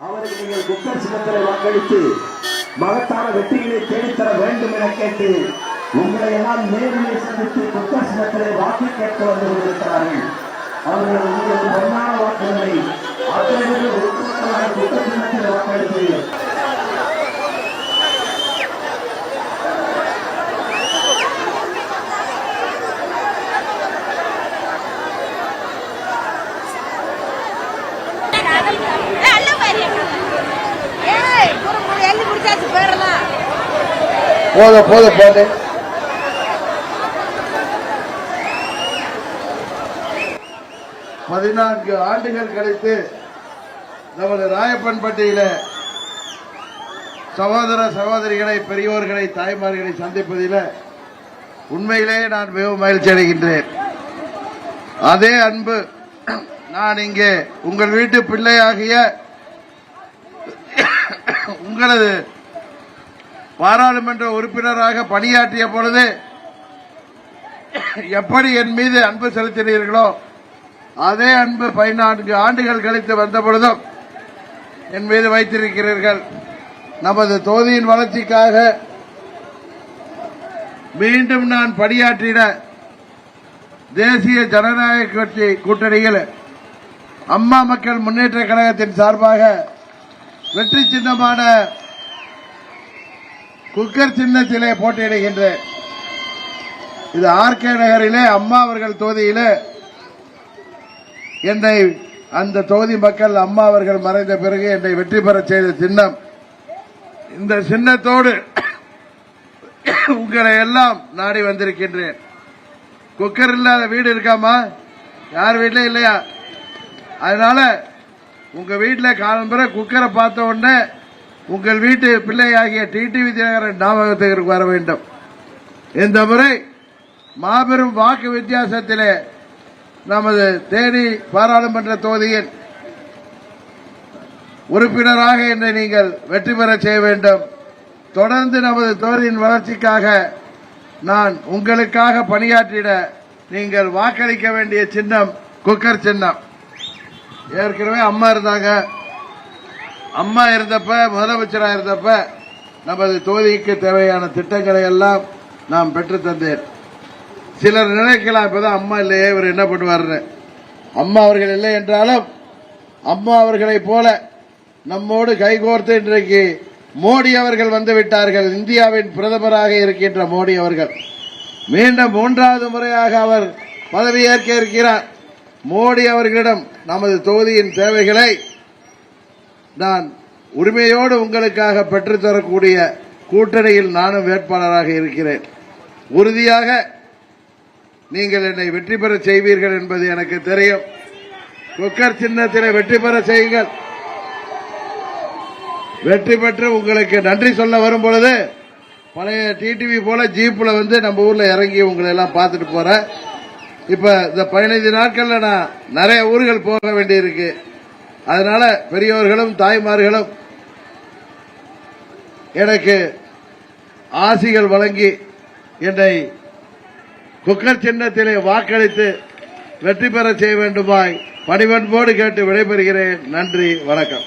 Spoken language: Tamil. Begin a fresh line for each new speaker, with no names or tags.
அவருக்கு நீங்கள் குக்கர் சின்னத்திலே வாக்களித்து மகத்தான வெற்றிகளை தேடித்தர வேண்டும் என கேட்டு உங்களை எல்லாம் நேரிலே சந்தித்து குக்கர் சின்னத்திலே வாக்கு கேட்க வந்து கொண்டிருக்கிறார்கள். அவர்கள் உங்களுக்கு பொன்னான வாக்குகளை அத்தனை பேரும் ஒட்டுமொத்தமாக குக்கர் சின்னத்திலே வாக்களித்து
குறு குறு முடிச்சாச்சு
போதும் போதும் போது பதினான்கு ஆண்டுகள் கழித்து நமது ராயப்பன்பட்டியில சகோதர சகோதரிகளை பெரியோர்களை தாய்மார்களை சந்திப்பதில் உண்மையிலேயே நான் மிகவும் மகிழ்ச்சி அடைகின்றேன். அதே அன்பு நான் இங்கே உங்கள் வீட்டு பிள்ளையாகிய உங்களது பாராளுமன்ற உறுப்பினராக பணியாற்றிய பொழுது எப்படி என் மீது அன்பு செலுத்தினீர்களோ அதே அன்பு பதினான்கு ஆண்டுகள் கழித்து வந்த பொழுதும் என் மீது வைத்திருக்கிறீர்கள். நமது தொகுதியின் வளர்ச்சிக்காக மீண்டும் நான் பணியாற்றின தேசிய ஜனநாயக கட்சி கூட்டணியில் அம்மா மக்கள் முன்னேற்ற கழகத்தின் சார்பாக வெற்றி சின்னமான குக்கர் சின்னத்திலே போட்டியிடுகின்றேன் இது ஆர்கே நகரிலே அம்மா அவர்கள் தொகுதியிலே என்னை அந்த தொகுதி மக்கள் அம்மா அவர்கள் மறைந்த பிறகு என்னை வெற்றி பெற செய்த சின்னம். இந்த சின்னத்தோடு உங்களை எல்லாம் நாடி வந்திருக்கின்றேன். குக்கர் இல்லாத வீடு இருக்காமா? யார் வீட்லயும் இல்லையா? அதனால உங்கள் வீட்டில் காலம்புற குக்கரை பார்த்த உடனே உங்கள் வீட்டு பிள்ளையாகிய டிடி வித்யாகரன் ஞாபகத்திற்கு வர வேண்டும். இந்த முறை மாபெரும் வாக்கு வித்தியாசத்திலே நமது தேனி பாராளுமன்ற தொகுதியின் உறுப்பினராக என்னை நீங்கள் வெற்றி பெற செய்ய வேண்டும். தொடர்ந்து நமது தொகுதியின் வளர்ச்சிக்காக நான் உங்களுக்காக பணியாற்றிட நீங்கள் வாக்களிக்க வேண்டிய சின்னம் குக்கர் சின்னம். ஏற்கனவே அம்மா இருந்தாங்க. அம்மா இருந்தப்ப முதலமைச்சராக இருந்தப்ப நமது தொகுதிக்கு தேவையான திட்டங்களை எல்லாம் நாம் பெற்று தந்தேன். சிலர் நினைக்கலாம் இப்பதான் அம்மா இல்லையே இவர் என்ன பண்ணுவார்னு அம்மா அவர்கள் இல்லை என்றாலும் அம்மா அவர்களைப் போல நம்மோடு கைகோர்த்து இன்றைக்கு மோடி அவர்கள் வந்து விட்டார்கள். இந்தியாவின் பிரதமராக இருக்கின்ற மோடி அவர்கள். மீண்டும் மூன்றாவது முறையாக அவர் பதவியேற்க இருக்கிறார். மோடி அவர்களிடம் நமது தொகுதியின் தேவைகளை நான் உரிமையோடு உங்களுக்காக பெற்றுத்தரக்கூடிய கூட்டணியில் நானும் வேட்பாளராக இருக்கிறேன். உறுதியாக நீங்கள் என்னை வெற்றி பெற செய்வீர்கள் என்பது எனக்கு தெரியும். குக்கர் சின்னத்திலே வெற்றி பெற செய்யுங்கள். வெற்றி பெற்று உங்களுக்கு நன்றி சொல்ல வரும் பொழுது பழைய டிடிவி போல ஜீப்ல வந்து நம்ம ஊர்ல இறங்கி உங்களை எல்லாம் பார்த்துட்டு போறேன். இப்ப இந்த பதினைந்து நாட்கள்ல நான் நிறைய ஊர்கள் போக வேண்டியிருக்கு. அதனால பெரியோர்களும் தாய்மார்களும் எனக்கு ஆசிகள் வழங்கி என்னை குக்கர் சின்னத்திலே வாக்களித்து வெற்றி பெற செய்ய வேண்டுமாய் பணிவன்போடு கேட்டு விடைபெறுகிறேன். நன்றி வணக்கம்.